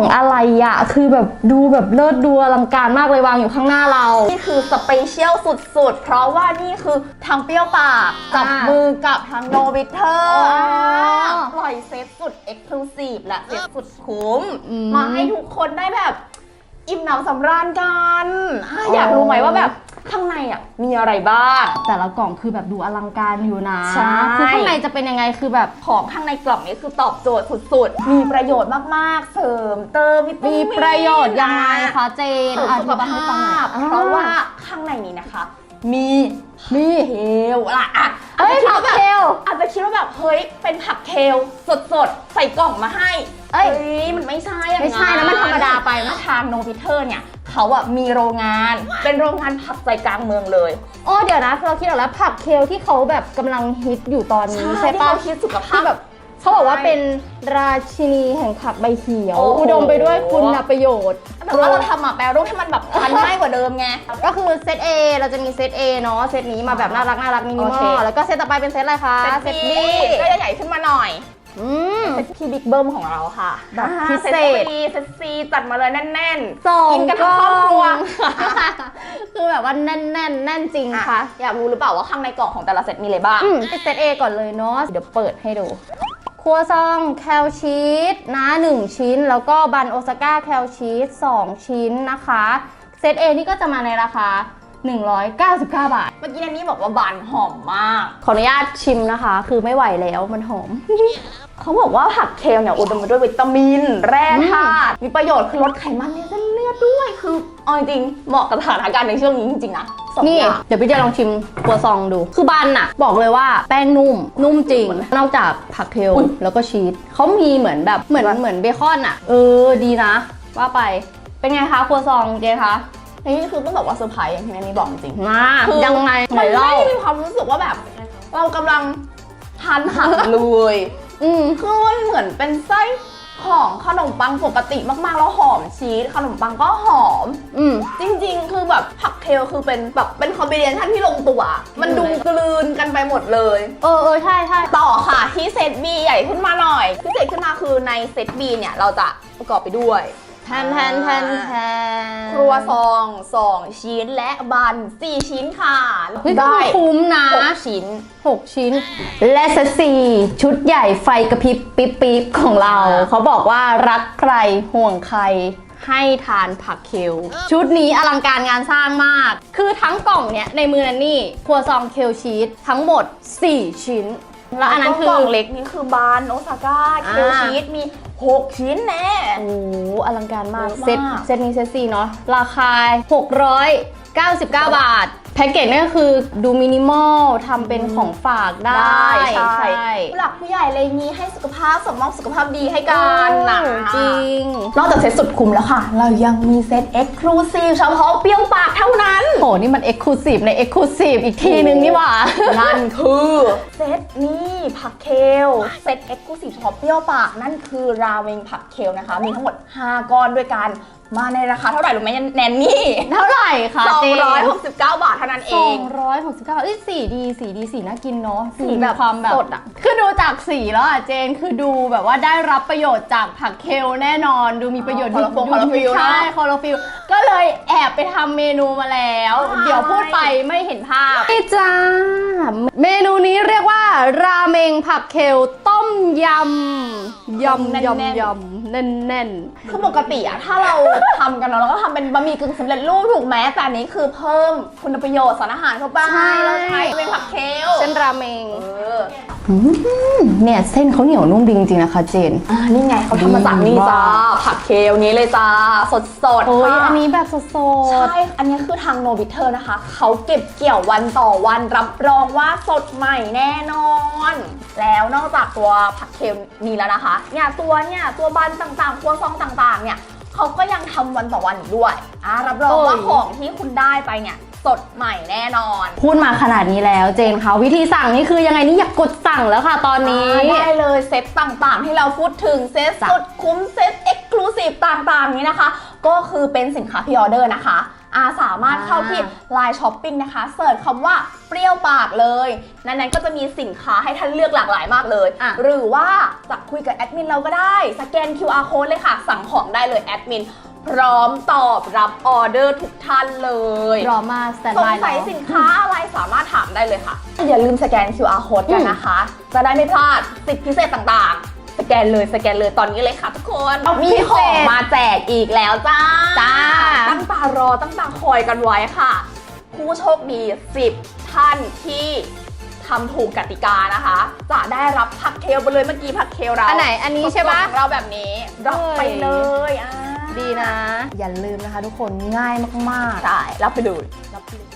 องอะไรอะคือแบบดูแบบเลิศดูอลังการมากเลยวางอยู่ข้างหน้าเรา นี่คือสเปเชียลสุดๆ เพราะว่านี่คือทางเปรี้ยวปาก จับอ่ามืมือกับทางโนวิเทออ๋ร์อปล่อยเซตสุดเอ็กซ์คลูซีฟและเซตสุดคุ้ม อืมมาให้ทุกคนได้แบบ อิ่มหนำสำราญกันอะอยากรู้ไหมว่าแบบ ข้างในอะมีอะไรบ้าง แต่ละกล่องคือแบบดูอลังการอยู่นะใช่ คือข้างในจะเป็นยังไงคือแบบ ของข้างในกล่องนี้คือตอบโจทย์สุดๆ มีประโยชน์มากๆ เสริมเติมวิตามีมินประโยชน์ยังไงคะเจนเสริมอสุธิขบายให้ฟังหน่ภาอยพเพราะว่าข้างในนี้นะคะ มีมีเคลล่ะอะเฮ้ยอาจจะคิดว่าแบบผักเคลอาจจะคิดว่าแบบเฮ้ยเป็นผักเคลสดๆ ใส่กล่องมาให้ เอ้ยมันไม่ใช่อย่างไม่ใช่นะมันธรรมดาไปนะทางโนพิเทอร์เนี่ย เขาอะมีโรงงาน เป็นโรงงานผักใจกลางเมืองเลยโอ้เดี๋ยวนะเราคิดออกแล้วผักเคลที่เขาแบบกำลังฮิตอยู่ตอนนี้ใช่ที่ปะ เขาคิดสุขภาที่พ แบบเขาบอกว่าเป็นราชินีแห่งผักใบเขียว โอ้โห อุดมไปด้วยคุณประโยชน์ แต่ว่าเราทำอะแปลรูปให้มันแบบทันง่ายกว่าเดิมไง ก็คือเซต A เราจะมีเซต A เนาะเซตนี้มาแบบน่ารักน่ารักมินิมโออเค ลแล้วก็เซตต่อไปเป็นเซตอะไรคะ เซต B ก็จะใหญ่ขึ้นมาหน่อย อืมเซต พี่บิ๊กเบิ้มของเราค่ะแบบอ่าพิเศษเซต C เซต C จัดมาเลยแน่นสองกินกันทั้งครอบครัวคือแบบว่าแน่นแน่นแน่นจริงๆค่ะ อยากรู้หรือเปล่าว่าข้างในกล่องของแต่ละเซตมีอะไรบ้างอืมเซต A ก่อนเลยเนาะเดี๋ยวเปิดให้ดูครัวซองแคลชีสนะ1 ชิ้น แล้วก็บันโอซาก้าแคลชีส2 ชิ้นนะคะ เซต A นี่ก็จะมาในราคา 199 บาท เมื่อกี้นันนี่บอกว่าบานหอมมาก ขออนุญาตชิมนะคะ คือไม่ไหวแล้วมันหอม เขาบอกว่าผักเคลเนี่ยอุดมไปด้วยวิตามิน แร่ธาตุมีประโยชน์คือลดไขมันในเส้นเลือดด้วย คือเอาจริงๆเหมาะกับสถานการณ์ในช่วงนี้จริงๆนะสองนี่อย่าง เดี๋ยวพี่เจลองชิมครัวซองดู คือบันอะบอกเลยว่าแป้งนุ่ม นุ่มจริง นอกจากผักเคลอุ๊ยแล้วก็ชีสเขามีเหมือนแบบเหมือนเหมือนเบคอนอะเออดีนะ ว่าไปเป็นไงคะครัวซองเจคะ นี่คือต้องบอกว่าเซอร์ไพรส์อย่างที่นันนี่บอกจริงมาคือยังไงไหนมันเล่าไม่มีความรู้สึกว่าแบบ เรากำลังทานผักเลยอืมคือมันเหมือนเป็นไส้ของขนมปังปกติมากๆ แล้วหอมชีสขนมปังก็หอม อืมจริง ๆ คือแบบผักเคลคือเป็นแบบเป็นคอมบิเนชันที่ลงตัว มันดูกลืนกันไปหมดเลย เออเออใช่ใช่ต่อค่ะที่เซต B ใหญ่ขึ้นมาหน่อยพิเศษขึ้นมาคือในเซต B เนี่ยเราจะประกอบไปด้วย แทนแทนแทนแทนครัวซอง2ชิ้นและบัน4ชิ้นค่ะเฮ้ยก็ได้คุ้มนะ6ชิ้น 6 ชิ้น และเซตสี่ชุดใหญ่ไฟกระพริบปิ๊บปิ๊บของเราอ่าเขาบอกว่ารักใครห่วงใครให้ทานผักเคลชุดนี้อลังการงานสร้างมาก คือทั้งกล่องเนี่ยในมือนันนี่ครัวซองเคลชีสทั้งหมด 4 ชิ้น แล้วอันนั้นคืกอล่องเล็กนี่คือบานโอซาก้าเคลอ่าชีสมี 6 ชิ้นแน่ โอ้โหอลังการมากเยอะมาก เซตเซตนี้เซตสี่เนาะราคา 699 บาท แพ็กเกจนี่ก็คือดูมินิมอลทำเป็นของฝากได้ ใช่ผู้หลักผู้ใหญ่เลยมีให้สุขภาพสมองสุขภาพดีให้กันนะจริง นอกจากเซตสุดคุ้มแล้วค่ะ เรายังมีเซต Exclusive เฉพาะเปรี้ยวปากเท่านั้นโหนี่มันเอ็กซ์คลูซีฟในเอ็กซ์คลูซีฟอีกทีนึงนี่หว่า นั่นคือเซตนี่ผักเคลเซต Exclusive เฉพาะเปรี้ยวปาก นั่นคือราเมงผักเคลนะคะ มีทั้งหมด 5 ก้อนด้วยกัน มาในราคาเท่าไหร่รู้ไหมแนนนี่ เท่าไหร่คะเจ269 บาทเท่านั้นเอสอง งร้อยหกสิบเก้าเอ้ยสีดีสีดีสีน่ากินเนาะสีสีแบแบบบความแบบสดอะ คือดูจากสีแล้วอะเจนคือดูแบบว่าได้รับประโยชน์จากผักเคลแน่นอน ดูมีประโยชน์คอลลาฟงคอลลาฟิลใช่เนอะคอลลาฟิลก็เลยแอบไปทำเมนูมาแล้วเดี๋ยวพูดไปไม่เห็นภาพนี่จ้า เมนูนี้เรียกว่าราเมงผักเคลต มยำยำแน่นๆยำยำแน่นแน่นคือปกติอะถ้าเราทำกันเนอะเราก็ทำเป็นบะหมี่กึ่งสำเร็จรูปถูกไหมแต่อันนี้คือเพิ่มคุณประโยชน์สารอาหารเข้าไปใช่เราใช้เป็นผักเคลๆเส้นราเมงเออเนี่ยเส้นเขาเหนียวนุ่มดีจริงๆนะคะเจน อ่านี่ไงเขาทำมาจากนี่จ้าดีมากผักเคลนี้เลยจ้าสดสดๆโอ้ยค่ะอันนี้แบบสด ใช่อันนี้คือทางโนบิเทอร์นะคะเขาเก็บเกี่ยววันต่อวันรับรองว่าสดใหม่แน่นอน แล้วนอกจากตัวผักเคลนี้แล้วนะคะ เนี่ยตัวเนี่ยตัวบันต่างๆครัวซองต่างๆ เนี่ยเขาก็ยังทำวันต่อวันอีกด้วยอ่ารับรองว่าของที่คุณได้ไปเนี่ยสดใหม่แน่นอนๆพูดมาขนาดนี้แล้วเจนคะวิธีสั่งนี่คือยังไงนี่อยากกดสั่งแล้วค่ะ ตอนนี้อ่าได้เลยเซตต่างๆ ที่เราพูดถึงเซตจ้ะสุดคุ้มเซตเอ็กซ์คลูซีฟต่างๆ นี้นะคะ ก็คือเป็นสินค้าพ r ออเดอร์นะคะ อ่าสามารถเข้าที่อ่ Line Shopping นะคะเสิร์ชคำว่าเปรี้ยวปากเลยในนั้นก็จะมีสินค้าให้ท่านเลือกหลากหลายมากเลยอะหรือว่าจะคุยกับแอดมินเราก็ได้ สแกน QR code เลยค่ะ สั่งของได้เลยแอดมินพร้อมตอบรับออเดอร์ทุกท่านเลยรอมาสแตนสงบายสัยสินค้าอะไรสามารถถามได้เลยค่ะ อย่าลืมสแกน QR code กันนะคะ จะได้ไม่พลาดสิทธิพิเศษต่างๆ สแกนเลยสแกนเลยตอนนี้เลยค่ะทุกคน มีของมาแจกอีกแล้วจ้าจ้าตั้งตารอตั้งตาคอยกันไว้ค่ะ ผู้โชคดี 10 ท่านที่ทำถูกกติกานะคะ จะได้รับผักเคลไปเลยเมื่อกี้ผักเคลเราอันไหนอันนี้ใช่ปะสดๆของเราแบบนี้รับไปเลยอ่าดีนะ อย่าลืมนะคะทุกคนง่ายมากใช่รับไปเลย รับไปเลย